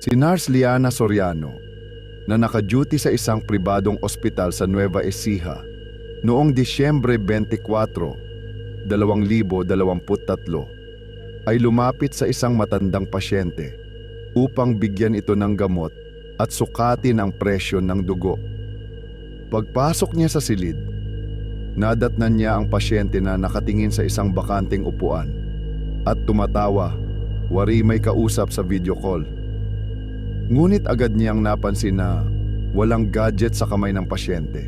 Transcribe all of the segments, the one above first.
Si Nars Liana Soriano, na naka-duty sa isang pribadong ospital sa Nueva Ecija noong Disyembre 24, 2023, ay lumapit sa isang matandang pasyente upang bigyan ito ng gamot at sukatin ang presyon ng dugo. Pagpasok niya sa silid, nadatnan niya ang pasyente na nakatingin sa isang bakanting upuan at tumatawa, wari may kausap sa video call. Ngunit agad niyang napansin na walang gadget sa kamay ng pasyente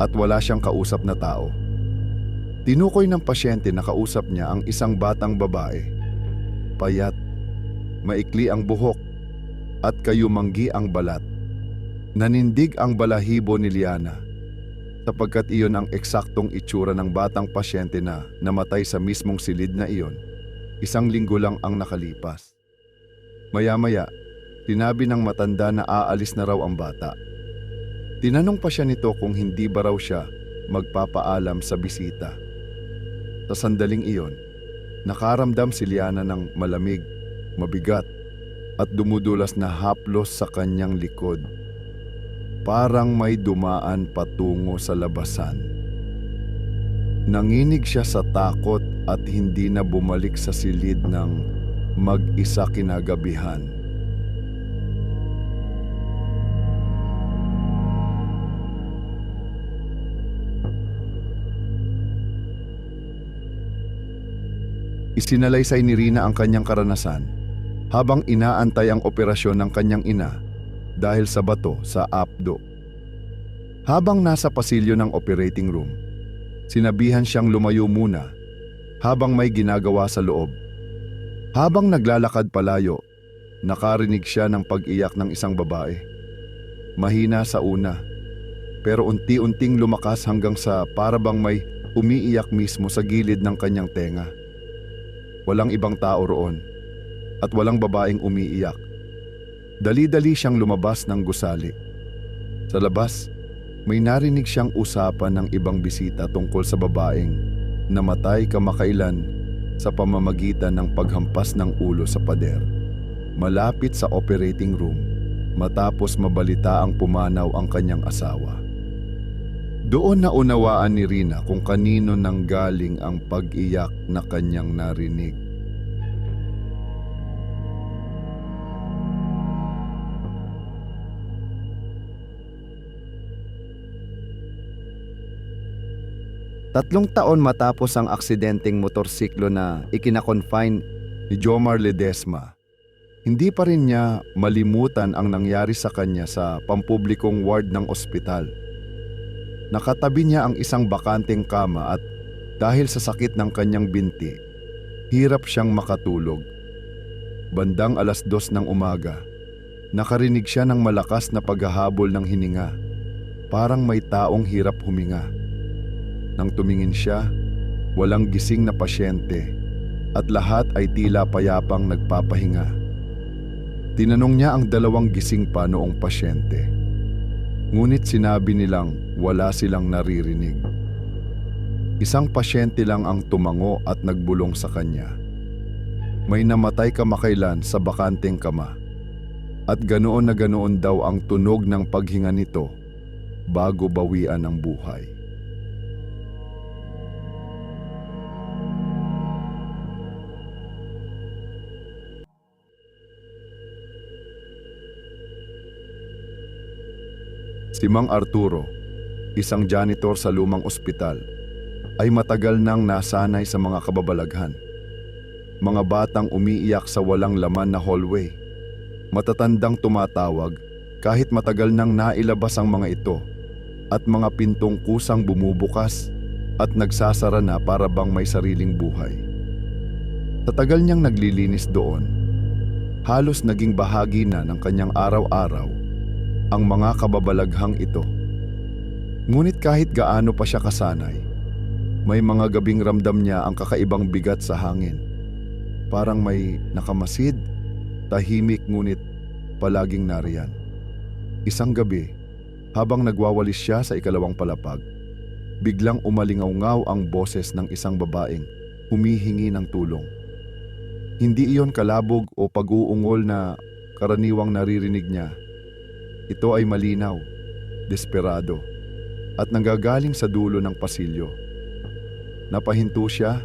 at wala siyang kausap na tao. Tinukoy ng pasyente na kausap niya ang isang batang babae. Payat, maikli ang buhok at kayumanggi ang balat. Nanindig ang balahibo ni Liana sapagkat iyon ang eksaktong itsura ng batang pasyente na namatay sa mismong silid na iyon. Isang linggo lang ang nakalipas. Maya-maya, Sinabi ng matanda na aalis na raw ang bata. Tinanong pa siya nito kung hindi ba raw siya magpapaalam sa bisita. Sa sandaling iyon, nakaramdam si Liana ng malamig, mabigat, at dumudulas na haplos sa kanyang likod. Parang may dumaan patungo sa labasan. Nanginig siya sa takot at hindi na bumalik sa silid ng mag-isa kinagabihan. Isinalaysay ni Rina ang kanyang karanasan habang inaantay ang operasyon ng kanyang ina dahil sa bato sa apdo. Habang nasa pasilyo ng operating room, sinabihan siyang lumayo muna habang may ginagawa sa loob. Habang naglalakad palayo, nakarinig siya ng pag-iyak ng isang babae. Mahina sa una, pero unti-unting lumakas hanggang sa parabang may umiiyak mismo sa gilid ng kanyang tenga. Walang ibang tao roon at walang babaeng umiiyak. Dali-dali siyang lumabas ng gusali. Sa labas, may narinig siyang usapan ng ibang bisita tungkol sa babaeng namatay kamakailan sa pamamagitan ng paghampas ng ulo sa pader. Malapit sa operating room matapos mabalita ang pumanaw ang kanyang asawa. Doon na unawaan ni Rina kung kanino nang galing ang pag-iyak na kanyang narinig. Tatlong taon matapos ang aksidenteng motorsiklo na ikinakonfine ni Jomar Ledesma, hindi pa rin niya malimutan ang nangyari sa kanya sa pampublikong ward ng ospital. Nakatabi niya ang isang bakanteng kama at dahil sa sakit ng kanyang binti, hirap siyang makatulog. Bandang alas dos ng umaga, nakarinig siya ng malakas na paghahabol ng hininga. Parang may taong hirap huminga. Nang tumingin siya, walang gising na pasyente at lahat ay tila payapang nagpapahinga. Tinanong niya ang dalawang gising pa noong pasyente. Ngunit sinabi nilang wala silang naririnig. Isang pasyente lang ang tumango at nagbulong sa kanya. May namatay kamakailan sa bakanteng kama. At ganoon na ganoon daw ang tunog ng paghinga nito bago bawian ang buhay. Si Mang Arturo, isang janitor sa lumang ospital, ay matagal nang nasanay sa mga kababalaghan. Mga batang umiiyak sa walang laman na hallway. Matatandang tumatawag kahit matagal nang nailabas ang mga ito at mga pintong kusang bumubukas at nagsasara na para bang may sariling buhay. Sa tagal niyang naglilinis doon, halos naging bahagi na ng kanyang araw-araw ang mga kababalaghang ito. Ngunit kahit gaano pa siya kasanay, may mga gabing ramdam niya ang kakaibang bigat sa hangin. Parang may nakamasid, tahimik ngunit palaging nariyan. Isang gabi, habang nagwawalis siya sa ikalawang palapag, biglang umalingaw-ngaw ang boses ng isang babaeng humihingi ng tulong. Hindi iyon kalabog o pag-uungol na karaniwang naririnig niya. Ito ay malinaw, desperado, at nanggagaling sa dulo ng pasilyo. Napahinto siya,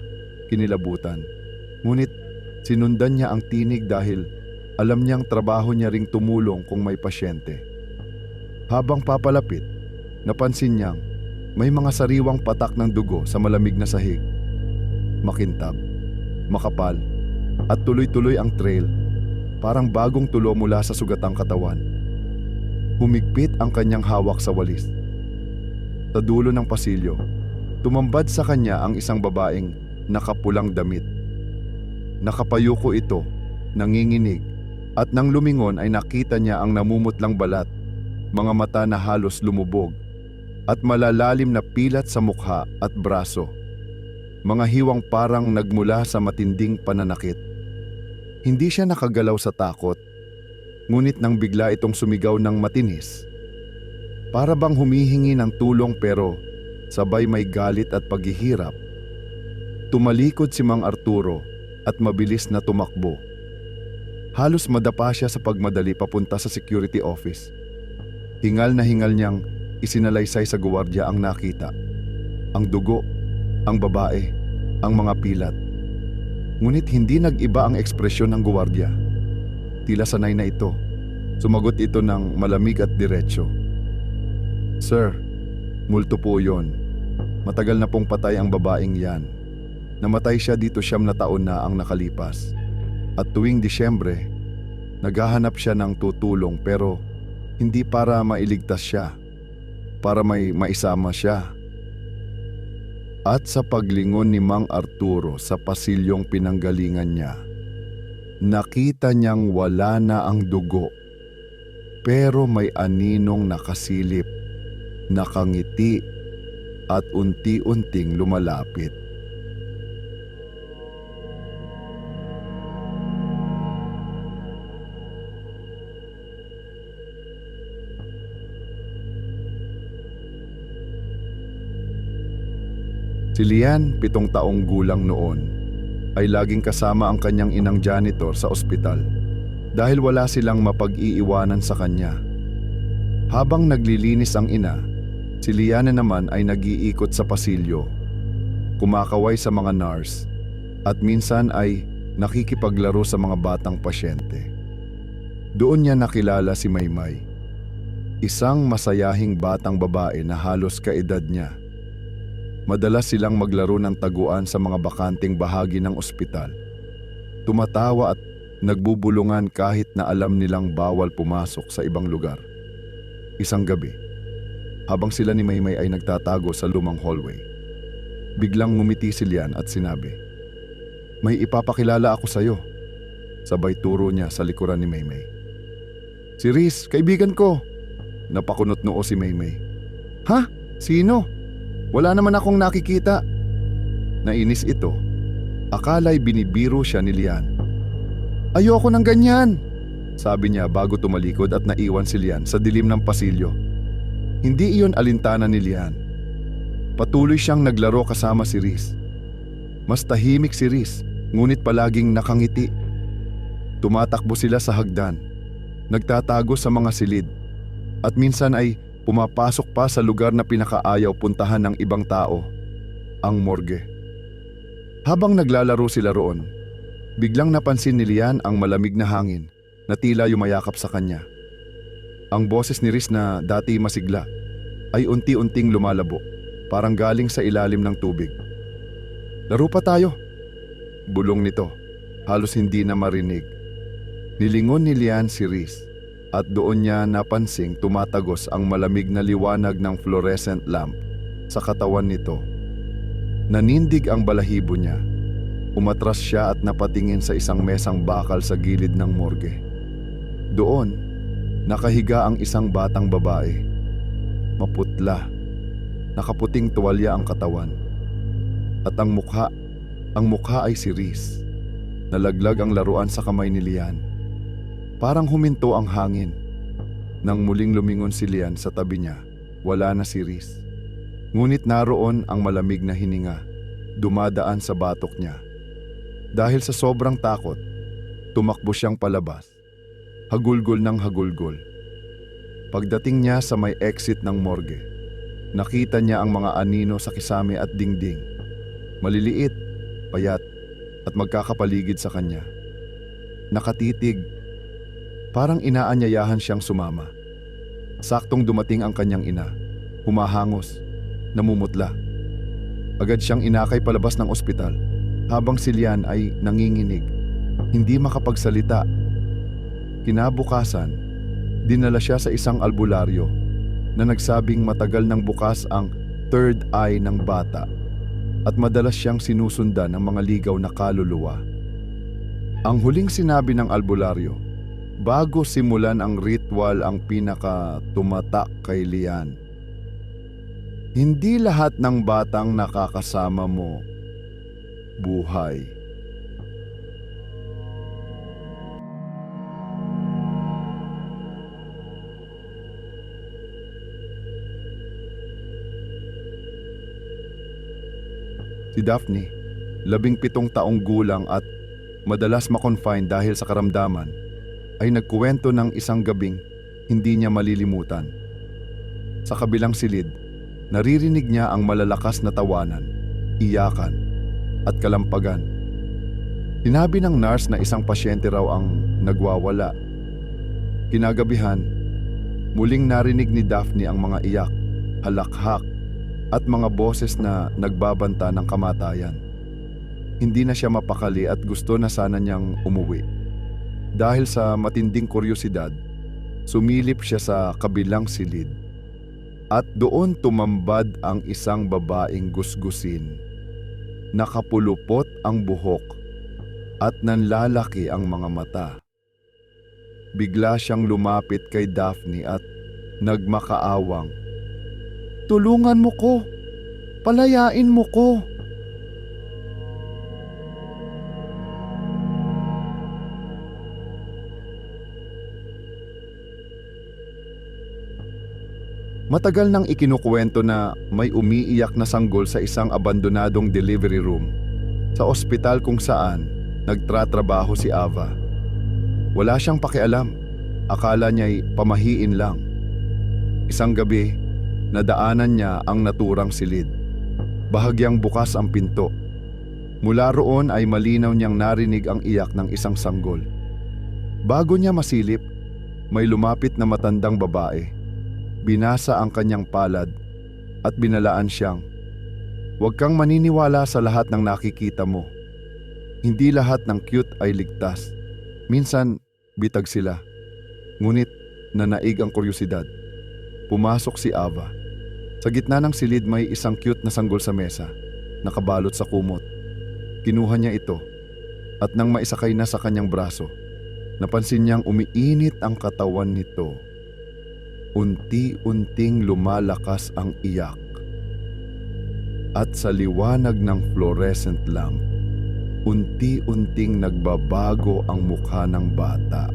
kinilabutan. Ngunit sinundan niya ang tinig dahil alam niyang trabaho niya ring tumulong kung may pasyente. Habang papalapit, napansin niyang may mga sariwang patak ng dugo sa malamig na sahig. Makintab, makapal, at tuloy-tuloy ang trail, parang bagong tulo mula sa sugatang katawan. Humigpit ang kanyang hawak sa walis. Sa dulo ng pasilyo, tumambad sa kanya ang isang babaeng nakapulang damit. Nakapayuko ito, nanginginig, at nang lumingon ay nakita niya ang namumutlang balat, mga mata na halos lumubog, at malalalim na pilat sa mukha at braso. Mga hiwang parang nagmula sa matinding pananakit. Hindi siya nakagalaw sa takot, ngunit nang bigla itong sumigaw ng matinis. Para bang humihingi ng tulong pero sabay may galit at paghihirap. Tumalikod si Mang Arturo at mabilis na tumakbo. Halos madapa siya sa pagmadali papunta sa security office. Hingal na hingal niyang isinalaysay sa guwardiya ang nakita. Ang dugo, ang babae, ang mga pilat. Ngunit hindi nag-iba ang ekspresyon ng guwardiya. Tila sanay na ito. Sumagot ito ng malamig at diretsyo. Sir, multo po yon. Matagal na pong patay ang babaeng yan. Namatay siya dito siyam na taon na ang nakalipas. At tuwing Disyembre, naghahanap siya ng tutulong pero hindi para mailigtas siya, para may maisama siya. At sa paglingon ni Mang Arturo sa pasilyong pinanggalingan niya, nakita niyang wala na ang dugo. Pero may aninong nakasilip, nakangiti at unti-unting lumalapit. Si Lian, pitong taong gulang noon, ay laging kasama ang kanyang inang janitor sa ospital dahil wala silang mapag-iiwanan sa kanya. Habang naglilinis ang ina, si Liana naman ay nag-iikot sa pasilyo, kumakaway sa mga nurse, at minsan ay nakikipaglaro sa mga batang pasyente. Doon niya nakilala si Maymay, isang masayahing batang babae na halos kaedad niya. Madalas silang maglaro ng taguan sa mga bakanting bahagi ng ospital. Tumatawa at nagbubulungan kahit na alam nilang bawal pumasok sa ibang lugar. Isang gabi, habang sila ni Maymay ay nagtatago sa lumang hallway, biglang ngumiti si Lian at sinabi, May ipapakilala ako sa iyo. Sabay turo niya sa likuran ni Maymay. Si Riz, kaibigan ko. Napakunot noo si Maymay. Ha? Sino? Wala naman akong nakikita. Nainis ito. Akala'y binibiro siya ni Lian. Ayoko ng ganyan, sabi niya bago tumalikod at naiwan si Lian sa dilim ng pasilyo. Hindi iyon alintana ni Lian. Patuloy siyang naglaro kasama si Riz. Mas tahimik si Riz, ngunit palaging nakangiti. Tumatakbo sila sa hagdan, nagtatago sa mga silid, at minsan ay pumapasok pa sa lugar na pinakaayaw puntahan ng ibang tao, ang morgue. Habang naglalaro sila roon, biglang napansin ni Lian ang malamig na hangin na tila yumayakap sa kanya. Ang boses ni Riz na dati masigla ay unti-unting lumalabo, parang galing sa ilalim ng tubig. Laro pa tayo. Bulong nito, halos hindi na marinig. Nilingon ni Lian si Riz at doon niya napansing tumatagos ang malamig na liwanag ng fluorescent lamp sa katawan nito. Nanindig ang balahibo niya. Umatras siya at napatingin sa isang mesang bakal sa gilid ng morgue. Doon, nakahiga ang isang batang babae. Maputla. Nakaputing tuwalya ang katawan. At ang mukha, ang mukha ay si Riz. Nalaglag ang laruan sa kamay ni Lian. Parang huminto ang hangin. Nang muling lumingon si Lian sa tabi niya, wala na si Riz. Ngunit naroon ang malamig na hininga, dumadaan sa batok niya. Dahil sa sobrang takot, tumakbo siyang palabas. Hagulgol ng hagulgol. Pagdating niya sa may exit ng morgue, nakita niya ang mga anino sa kisame at dingding. Maliliit, payat, at magkakapaligid sa kanya. Nakatitig, parang inaanyayahan siyang sumama. Saktong dumating ang kanyang ina, humahangos, namumutla. Agad siyang inakay palabas ng ospital, habang si Lian ay nanginginig, hindi makapagsalita. Kinabukasan, dinala siya sa isang albularyo na nagsabing matagal nang bukas ang third eye ng bata at madalas siyang sinusundan ng mga ligaw na kaluluwa. Ang huling sinabi ng albularyo, bago simulan ang ritual ang pinaka tumatak kay Lian. Hindi lahat ng batang nakakasama mo buhay. Si Daphne, labing pitong taong gulang at madalas makonfine dahil sa karamdaman, ay nagkuwento ng isang gabing hindi niya malilimutan. Sa kabilang silid, naririnig niya ang malalakas na tawanan, iyakan, at kalampagan. Sinabi ng nurse na isang pasyente raw ang nagwawala. Kinagabihan, muling narinig ni Daphne ang mga iyak, halakhak, at mga boses na nagbabanta ng kamatayan. Hindi na siya mapakali at gusto na sana niyang umuwi. Dahil sa matinding kuryosidad, sumilip siya sa kabilang silid. At doon tumambad ang isang babaeng gusgusin. Nakapulupot ang buhok at nanlalaki ang mga mata. Bigla siyang lumapit kay Daphne at nagmakaawang Tulungan mo ko. Palayain mo ko. Matagal nang ikinukwento na may umiiyak na sanggol sa isang abandonadong delivery room sa ospital kung saan nagtratrabaho si Ava. Wala siyang pakialam. Akala niya'y pamahiin lang. Isang gabi, nadaanan niya ang naturang silid. Bahagyang bukas ang pinto. Mula roon ay malinaw niyang narinig ang iyak ng isang sanggol. Bago niya masilip, may lumapit na matandang babae. Binasa ang kanyang palad at binalaan siyang, Huwag kang maniniwala sa lahat ng nakikita mo. Hindi lahat ng cute ay ligtas. Minsan, bitag sila. Ngunit, nanaig ang kuryosidad. Pumasok si Ava. Sa gitna ng silid may isang cute na sanggol sa mesa, nakabalot sa kumot. Kinuha niya ito at nang maisakay na sa kanyang braso, napansin niyang umiinit ang katawan nito. Unti-unting lumalakas ang iyak. At sa liwanag ng fluorescent lamp, unti-unting nagbabago ang mukha ng bata.